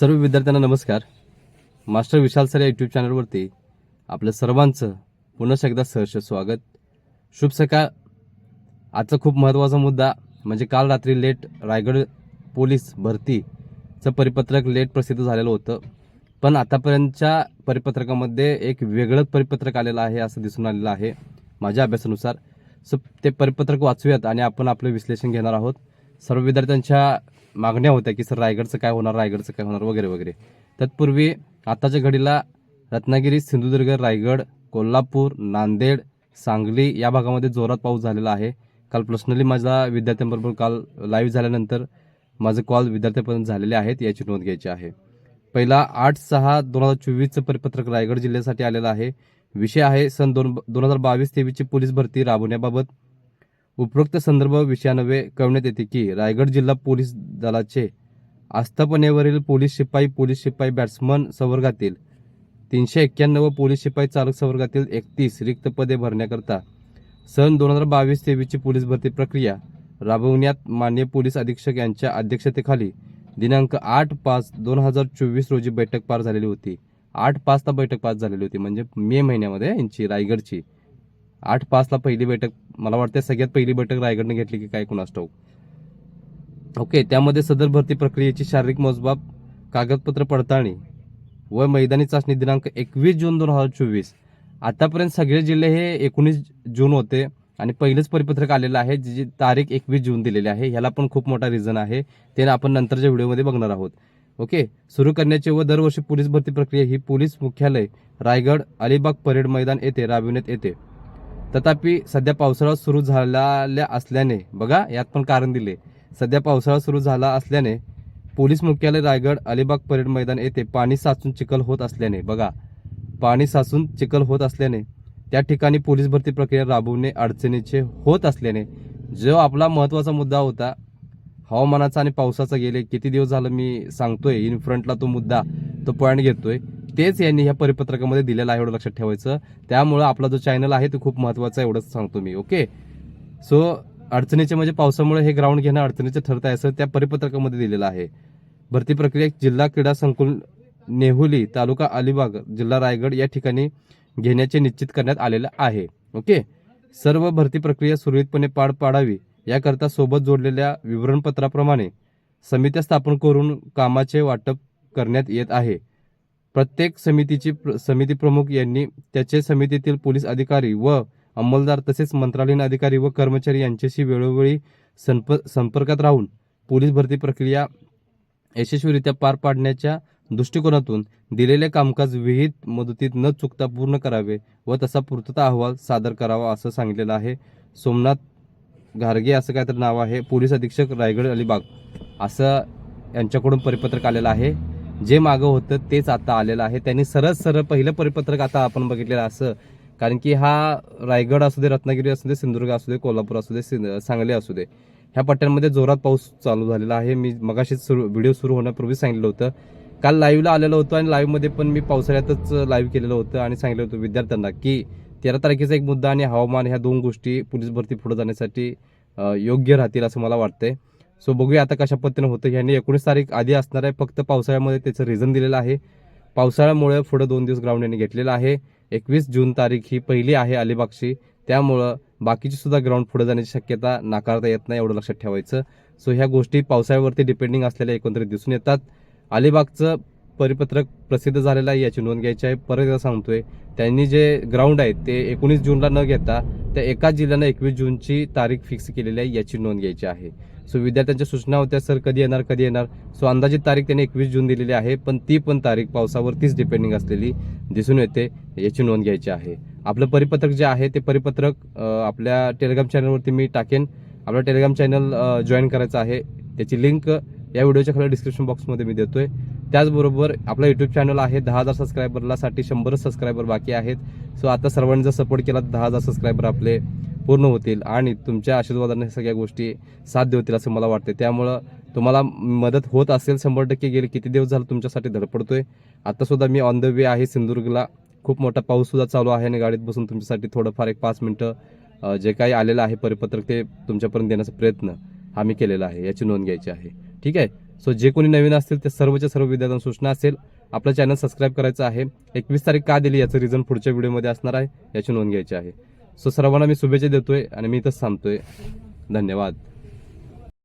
सर्व विद्यार्थ्यांना नमस्कार. मास्टर विशाल सर या यूट्यूब चॅनलवरती आपल्या सर्वांचं पुन्हा एकदा सहर्ष स्वागत. शुभ सकाळ. आजचा खूप महत्त्वाचा मुद्दा म्हणजे काल रात्री लेट रायगड पोलीस भरतीचं परिपत्रक लेट प्रसिद्ध झालेलं होतं. पण आतापर्यंतच्या परिपत्रकामध्ये एक वेगळंच परिपत्रक आलेलं आहे असं दिसून आलेलं आहे माझ्या अभ्यासानुसार. सो ते परिपत्रक वाचूयात आणि आपण आपलं विश्लेषण घेणार आहोत. सर्व विद्यार्थ्यांच्या मागण्या होत्या की सर रायगडचं काय होणार? रायगडचं काय होणार? वगैरे वगैरे. तत्पूर्वी आताच्या घडीला रत्नागिरी सिंधुदुर्ग रायगड कोल्हापूर नांदेड सांगली या भागामध्ये जोरात पाऊस झालेला आहे. काल पर्सनली माझा विद्यार्थ्यांबरोबर काल लाईव्ह झाल्यानंतर माझे कॉल विद्यार्थ्यांपर्यंत झालेले आहेत याची नोंद घ्यायची आहे. पहिला आठ सहा दोन हजार चोवीसचं परिपत्रक रायगड जिल्ह्यासाठी आलेलं आहे. विषय आहे सन दोन दोन हजार बावीस तेवीसची पोलीस भरती राबवण्याबाबत उपरोक्त संदर्भ विषयान्वये कळवण्यात येते की रायगड जिल्हा पोलीस दलाचे आस्थापनेवरील पोलीस शिपाई पोलीस शिपाई बॅट्समन संवर्गातील तीनशे एक्क्याण्णव व पोलीस शिपाई चालक संवर्गातील एकतीस रिक्त पदे भरण्याकरता सन दोन हजार बावीस तेवीसची पोलीस भरती प्रक्रिया राबवण्यात मान्य पोलीस अधीक्षक यांच्या अध्यक्षतेखाली दिनांक आठ पाच दोन हजार चोवीस रोजी बैठक पार झालेली होती. आठ पाचता बैठक पास झालेली होती. म्हणजे मे महिन्यामध्ये यांची रायगडची. आठ पाचला पहिली बैठक. मला वाटते सगळ्यात पहिली बैठक रायगडने घेतली की काय कुणास ठाऊक. ओके त्यामध्ये सदर भरती प्रक्रियेची शारीरिक मोजबाब कागदपत्र पडताळणी व मैदानी चाचणी दिनांक एकवीस जून दोन हजार चोवीस. आतापर्यंत सगळे जिल्हे हे एकोणीस जून होते आणि पहिलेच परिपत्रक आलेलं आहे जी जी तारीख एकवीस जून दिलेली आहे. ह्याला पण खूप मोठा रिझन आहे. ते आपण नंतरच्या व्हिडिओमध्ये बघणार आहोत. ओके सुरू करण्याचे व दरवर्षी पोलीस भरती प्रक्रिया ही पोलीस मुख्यालय रायगड अलिबाग परेड मैदान येथे राबविण्यात येते. तथापि सध्या पावसाळा सुरू झालेल्या असल्याने बघा यात पण कारण दिले. सध्या पावसाळा सुरू झाला असल्याने पोलीस मुख्यालय रायगड अलिबाग परेड मैदान येथे पाणी साचून चिखल होत असल्याने बघा पाणी साचून चिखल होत असल्याने त्या ठिकाणी पोलीस भरती प्रक्रिया राबवणे अडचणीचे होत असल्याने जो आपला महत्त्वाचा मुद्दा होता हवामानाचा आणि पावसाचा गेले किती दिवस झालं मी सांगतोय इन फ्रंटला तो मुद्दा तो पॉईंट घेतोय. तेच यांनी ह्या परिपत्रकामध्ये दिलेलं आहे एवढं लक्षात ठेवायचं. त्यामुळं आपला जो चॅनल आहे तो खूप महत्त्वाचा आहे एवढंच सांगतो मी ओके सो अडचणीचे म्हणजे पावसामुळे हे ग्राउंड घेणं अडचणीचं ठरत आहे असं त्या परिपत्रकामध्ये दिलेलं आहे. भरती प्रक्रिया जिल्हा क्रीडा संकुल नेहुली तालुका अलिबाग जिल्हा रायगड या ठिकाणी घेण्याचे निश्चित करण्यात आलेलं आहे ओके सर्व भरती प्रक्रिया सुरळीतपणे पार पाडावी याकरता सोबत जोडलेल्या विवरणपत्राप्रमाणे समित्या स्थापन करून कामाचे वाटप करण्यात येत आहे. प्रत्येक समितीची प्र- समिती प्रमुख यांनी त्याचे समितीतील पोलीस अधिकारी व अंमलदार तसेच मंत्रालयीन अधिकारी व कर्मचारी यांच्याशी वेळोवेळी संप संपर्कात राहून पोलीस भरती प्रक्रिया यशस्वीरित्या पार पाडण्याच्या दृष्टिकोनातून दिलेले कामकाज विहित मदतीत न चुकता पूर्ण करावे व तसा पूर्तता अहवाल सादर करावा असं सांगितलेलं आहे. सोमनाथ घारगे असं काहीतरी नाव आहे. पोलीस अधीक्षक रायगड अलिबाग असं यांच्याकडून परिपत्रक आलेलं आहे. जे मागं होतं तेच आता आलेलं आहे. त्यांनी सरळ सरळ पहिलं परिपत्रक आता आपण बघितलेलं असं. कारण की हा रायगड असू दे रत्नागिरी असू दे सिंधुदुर्ग असू दे कोल्हापूर असू दे सिं- सांगली असू दे. ह्या पट्ट्यांमध्ये जोरात पाऊस चालू झालेला आहे. मी मगाशीच सुरू व्हिडिओ सुरू होण्यापूर्वी सांगितलं होतं. काल लाईव्हला आलेलं होतं आणि लाईव्हमध्ये पण मी पावसाळ्यातच लाईव्ह केलेलं होतं आणि सांगितलं होतं विद्यार्थ्यांना की तेरा तारखेचा एक मुद्दा आणि हवामान ह्या दोन गोष्टी पोलीस भरती पुढे जाण्यासाठी योग्य राहतील असं मला वाटतंय. सो बघूया आता कशा पद्धतीनं होतं. ह्याने एकोणीस तारीख आधी असणार आहे फक्त पावसाळ्यामध्ये त्याचं रिझन दिलेलं आहे. पावसाळ्यामुळे पुढे दोन दिवस ग्राउंड यांनी घेतलेलं आहे. एकवीस जून तारीख ही पहिली आहे अलिबागची. त्यामुळं बाकीची सुद्धा ग्राउंड पुढे जाण्याची शक्यता नाकारता येत नाही एवढं लक्षात ठेवायचं. सो ह्या गोष्टी पावसाळ्यावरती डिपेंडिंग असलेल्या एकंदरीत दिसून येतात. अलिबागचं परिपत्रक प्रसिद्ध झालेलं आहे याची नोंद घ्यायची आहे. परत एकदा सांगतोय त्यांनी जे ग्राउंड आहे ते एकोणीस जूनला न घेता त्या एकाच जिल्ह्यानं एकवीस जूनची तारीख फिक्स केलेली आहे याची नोंद घ्यायची आहे. सो विद्यार्थ्यांच्या सूचना होत्या सर कधी येणार कधी येणार? सो अंदाजित तारीख त्यांनी एकवीस जून दिलेली आहे पण ती पण तारीख पावसावरतीच डिपेंडिंग असलेली दिसून येते याची नोंद घ्यायची आहे. आपलं परिपत्रक जे आहे ते परिपत्रक आपल्या टेलिग्राम चॅनलवरती मी टाकेन. आपलं टेलिग्राम चॅनल जॉईन करायचं आहे. त्याची लिंक या व्हिडिओच्या खाली डिस्क्रिप्शन बॉक्समध्ये मी देतोय. त्याचबरोबर आपला युट्यूब चॅनल आहे दहा हजार सबस्क्रायबरला साठी शंभरच सबस्क्रायबर बाकी आहेत. सो आता सर्वांनी जर सपोर्ट केला तर दहा हजार सबस्क्रायबर आपले पूर्ण होतील आणि तुमच्या आशीर्वादाने सगळ्या गोष्टी साध्य होतील असं मला वाटते त्यामुळं तुम्हाला मदत होत असेल शंभर टक्के गेले किती दिवस झालं तुमच्यासाठी धडपडतोय? आत्तासुद्धा मी ऑन द वे आहे सिंधुदुर्गला. खूप मोठा पाऊससुद्धा चालू आहे आणि गाडीत बसून तुमच्यासाठी थोडंफार एक पाच मिनटं जे काही आलेलं आहे परिपत्रक ते तुमच्यापर्यंत देण्याचा प्रयत्न हा मी केलेला आहे याची नोंद घ्यायची आहे. ठीक आहे? सो जे कोणी नवीन असतील ते सर्वच्या सर्व विद्यार्थ्यांना सूचना असेल आपलं चॅनल सबस्क्राईब करायचं आहे. एकवीस तारीख का दिली याचं रिझन पुढच्या व्हिडिओमध्ये असणार आहे याची नोंद घ्यायची आहे. सो सर्वांना मी शुभेच्छा देतोय आणि मी इथंच थांबतोय. धन्यवाद.